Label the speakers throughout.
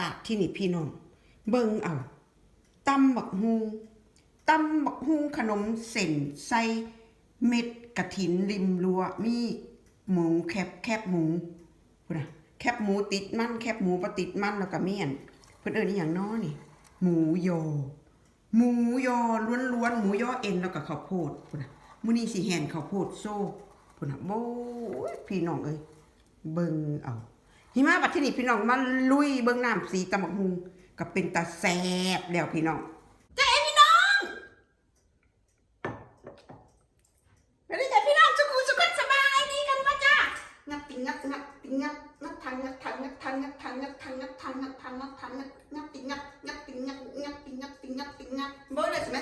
Speaker 1: บาทที่นี่พี่น้องเบิ่งเอาตำบักฮูตำบักฮูขนมเส้นใส่เม็ดกระถินริมรัวมีหมูแคบแคบหมูพุ่นน่ะแคบหมูติดมันแคบหมูบ่ติดมันแล้วก็เมียนเพิ่นเอิ้นอีหยังน้อนี่ หมูยอหมูยอล้วนๆหมูยอเอ็นแล้วก็ข้าวโพดพุ่นน่ะมื้อนี้สิแห่นข้าวโพดโซ่พุ่นน่ะโบ้ยพี่น้องเอ้ยเบิ่งเอา หิมะบัดที่นี่พี่น้องมาลุยเบิ่งน้ำสีตำบักฮูก็เป็นตาแซบแล้วพี่น้องจ้าเอ้พี่น้องเป็นไงพี่น้องสุขุสุขสบายดีกันปะจ้างัดติงัดงัดติงัดงัดทังงัดทังงัดทังงัดทังงัดทังงัดทังงัดทังงัดทังงัดงัดติงัดงัดติงัดงัดติงัดติงัดติงัดเบอร์เลยใช่ไหม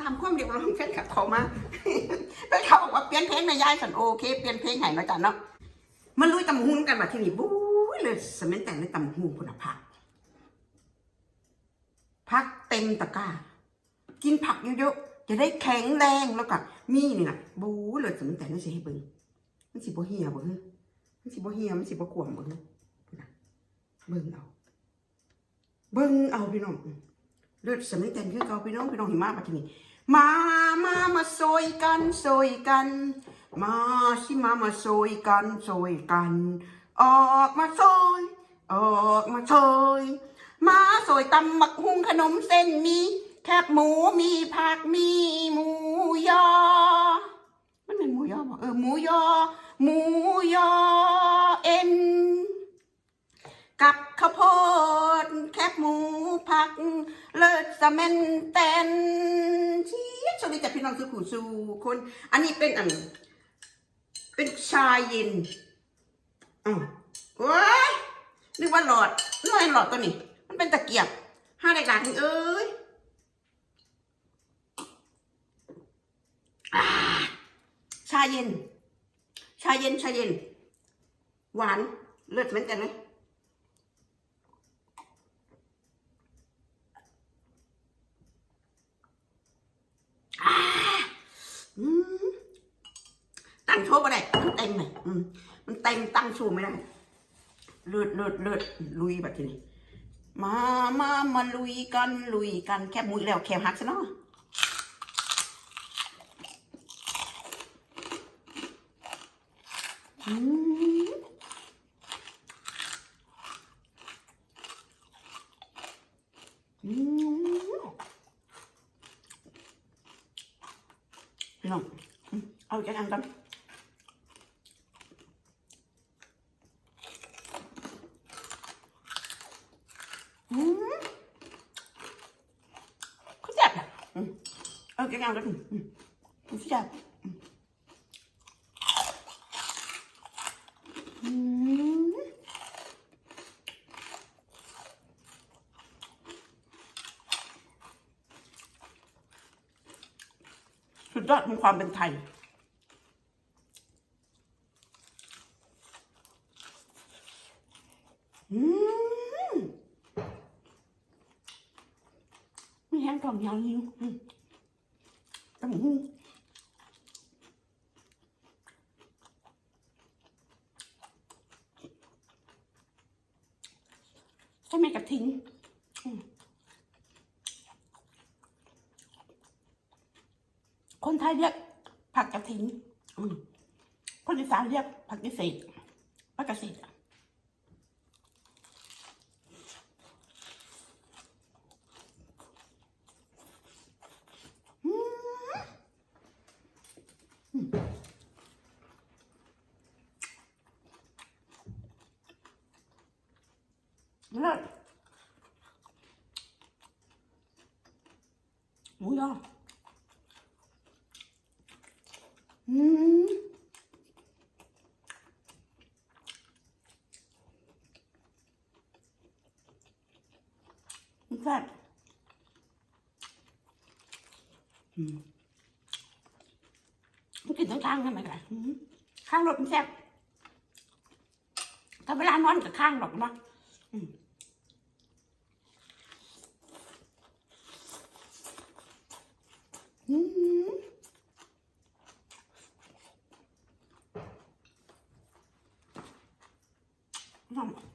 Speaker 1: ตามความเรียกร้องแฟนคลับเขามาแฟนคลับบอกว่าเปลี่ยนเพลงในยายสันโอเคเปลี่ยนเพลงให้แล้วจ้ะเนาะมันลุยตำหุ่นกันมาที่นี่บู๊ ยเลยสมัยแต่ในตำหุ่นคุณภาพพักเต็มตะกร้า กินผักเยอะๆ จะได้แข็งแรงแล้วก็มีนี่นะบู๊เลยสมัยแต่นี่สิให้เบิ่งมันสิบ่เหี่ยบ่เฮ้ยมันสิบ่เหี่ยมันสิบ่กวมบ่เฮ้ยเบิ่งเอาเบิ่งเอาพี่น้องเลือดสมัยแต่คือเก่าพี่น้องพี่น้องหิมะมาที่นี่มามามาโซยกันโซยกัน มาสิมามาโซยกันโซยกัน ออกมาโซยออกมาโซยมาโซยตำหมักหุงขนมเส้นมีแคบหมูมีผักมีหมูยอ มันเป็นหมูยอเออหมูยอ หมูยอเอ็นกับข้าวโพดแคบหมูผัก เลิศสะเมนแตนชี้สวัสดีจ้ะพี่น้องสุขุสูคน อันนี้เป็นอัน เป็นชาเย็น อ้าวโอ้ยนึกว่าหลอดนึกว่าหลอดตัวนี้ มันเป็นตะเกียบห้าได้หลานเอ้ยชาเย็น ชาเย็น ชาเย็น หวาน เลิศเหมือนกันไหม อืมตั้ง โชว์ไม่ได้มันเต็มเลยอืมมันเต็มตั้งโชว์ไม่ได้เลือดเลือดเลือดลุยแบบนี้มามามาลุยกันลุยกันแคบมุ้ยแล้วแคบหักซะเนาะอืมอืมพี่น้องเอาอีกอันกัน เขาแซ่บอะอืมเอาอีกอันกันอืมอืมเขาแซ่บสุดยอดของความเป็นไทยำยำนิ้วตำหูใส่แม่กับทิ้งคนไทยเรียกผักกระทิ้งคนอีสานเรียกผักกิเศษผักกระสีษ มมันแซ่บอืมมันกินทั้งข้างใช่ไหมกันข้างรถมันแซ่บถ้าเวลานอนกับข้างหรอกนะอืมน้ำ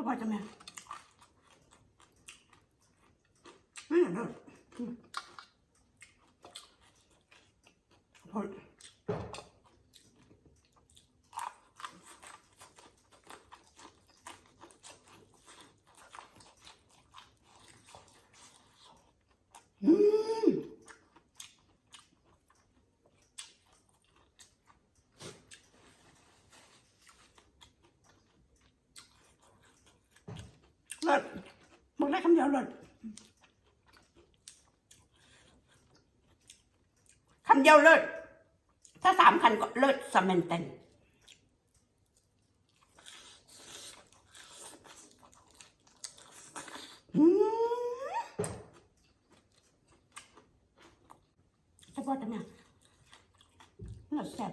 Speaker 1: จะว่าจะแม่ไม่เห็นเลยอืมพออืม เลิศบอกได้คำเดียวเลิศ คำเดียวเลิศถ้าสามคันก็เลิศสแมนเตนอืมจะบอกทำไมเลิศแซ่บ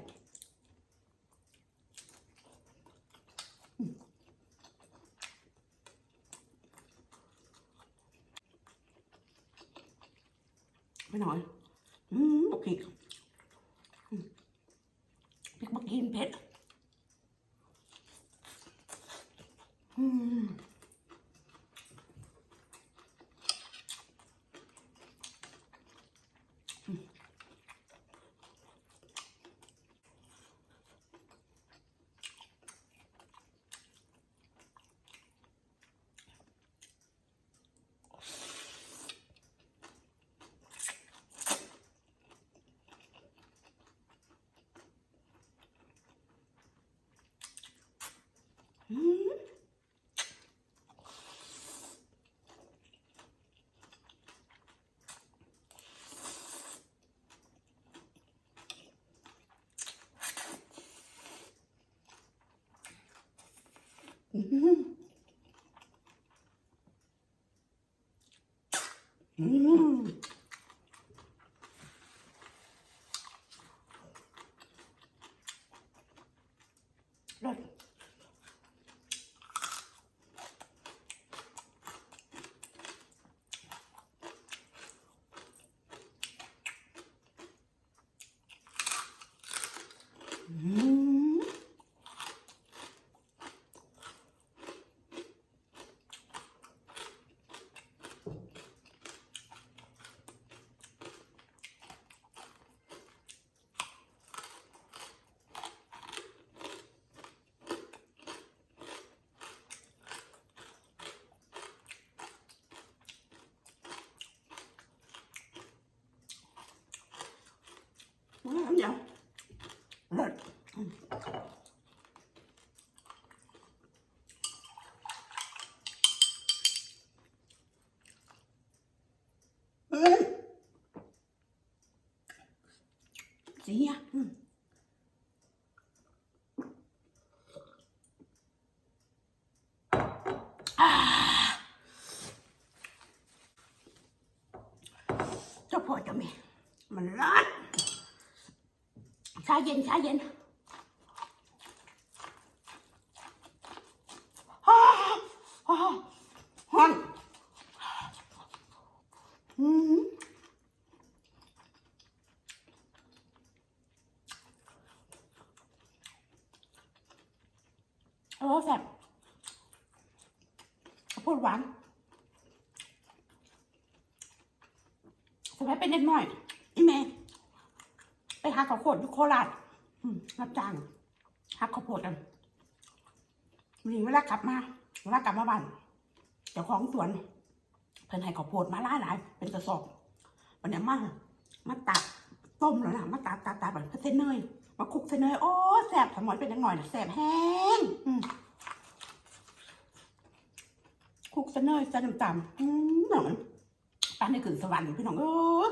Speaker 1: ไปหน่อย อืมบุกพริกอืมพริกบักกินเผ็ดอืมอืม อืมอืมรส อืม อืมเดี๋ยวเลิศอืมอืม ชาเย็นชาเย็นฮ่าฮ่าฮ้อนอืมโอ้แซ่บข้าวโพดหวานสมัยเป็นเด็กน้อยอีแม่ไปหาข้าวโพดยู่โคราชรับจ้างหาข้าวโพดกันมีเวลากลับมาเวลากลับมาบ้านเจ้าของสวนเพิ่นให้ข้าวโพดมาหลายหลายเป็นกระสอบวันนี้มามาตัดต้มแล้วนะมาตัดตัดตัดแบบเส้นเนยมาคลุกเส้นเนยโอ้แซ่บสมอยเป็นยังหน่อยนะแซ่บแห้งคลุกเส้นเนยใส่น้ำตาลอืมหน่อยปานในขึ้นสวรรค์พี่น้องเออ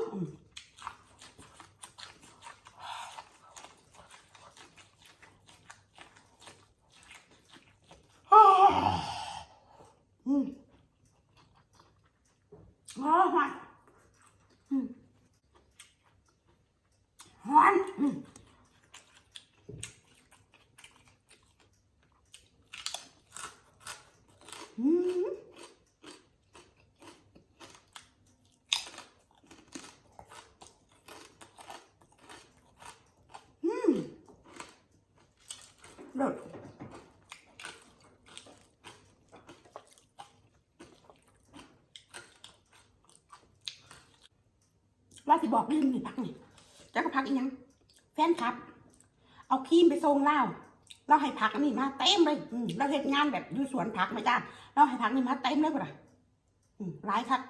Speaker 1: ม อ๋อหวานหวานอืมอืมอืมเลิศ เราสิบอกลืมนี่พักนี่จักก็พักอีกยังแฟนคลับ เอาครีมไปส่งเล่าเราให้ผักอันนี้มาเต็มเลยอืมเราเฮ็ดงานแบบอยู่สวนผักมาจ้าเราให้ผักนี่มาเต็มเลยป่ะอืมหลายครับ